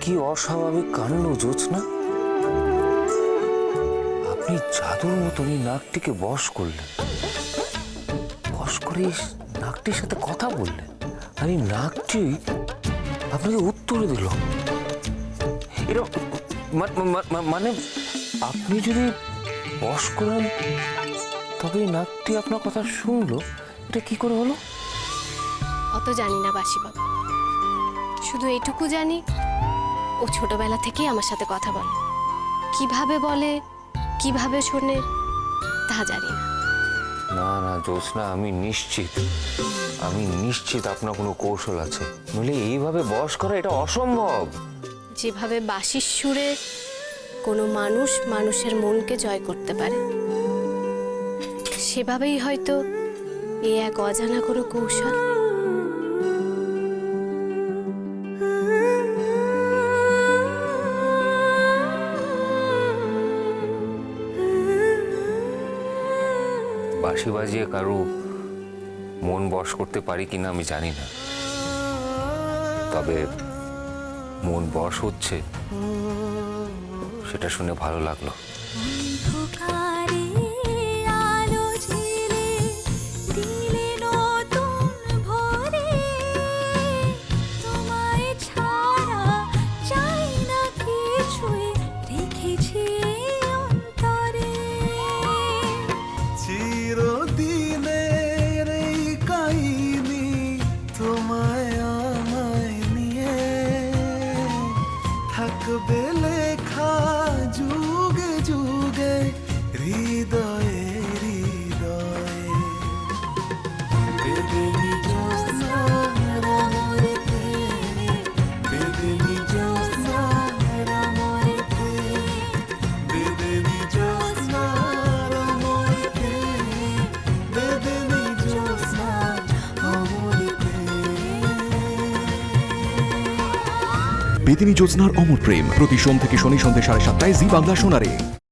কি অস্বাভাবিক কাণ্ড জোৎস্না আপনি জাদুর মতন এই নাকটিকে বশ করলেন। বশ করে নাকটির সাথে কথা বললেন। আর এই নাকটি আপনাকে উত্তর দিল। এটা মা- মা- মা- মানে আপনি যদি বশ করেন, তবে নাকটি আপনার কথা শুনলো। এটা কি করে হলো? অত জানি না বাসি বাবু শুধু এইটুকু জানি ও ছোটবেলা থেকেই আমার সাথে কথা বলে। কীভাবে বলে কীভাবে শোনে তা জানি না। না না জ্যোৎস্না আমি নিশ্চিত। আমি নিশ্চিত আপনার কোনো কৌশল আছে। নইলে এইভাবে বস করা এটা অসম্ভব। যেভাবে বাঁশির সুরে কোনো মানুষ মানুষের মনকে জয় করতে পারে সেভাবেই হয়তো এ এক অজানা কোনো কৌশল। বাঁশি বাজিয়ে কারও মন বশ করতে পারি কিনা আমি জানি না। তবে মন বশ হচ্ছে, সেটা শুনে ভালো লাগল। বেদিনী জ্যোৎস্নার অমর প্রেম। প্রতি সোম থেকে শনি সন্ধ্যে সাড়ে সাতটায় জি বাংলা সোনারে।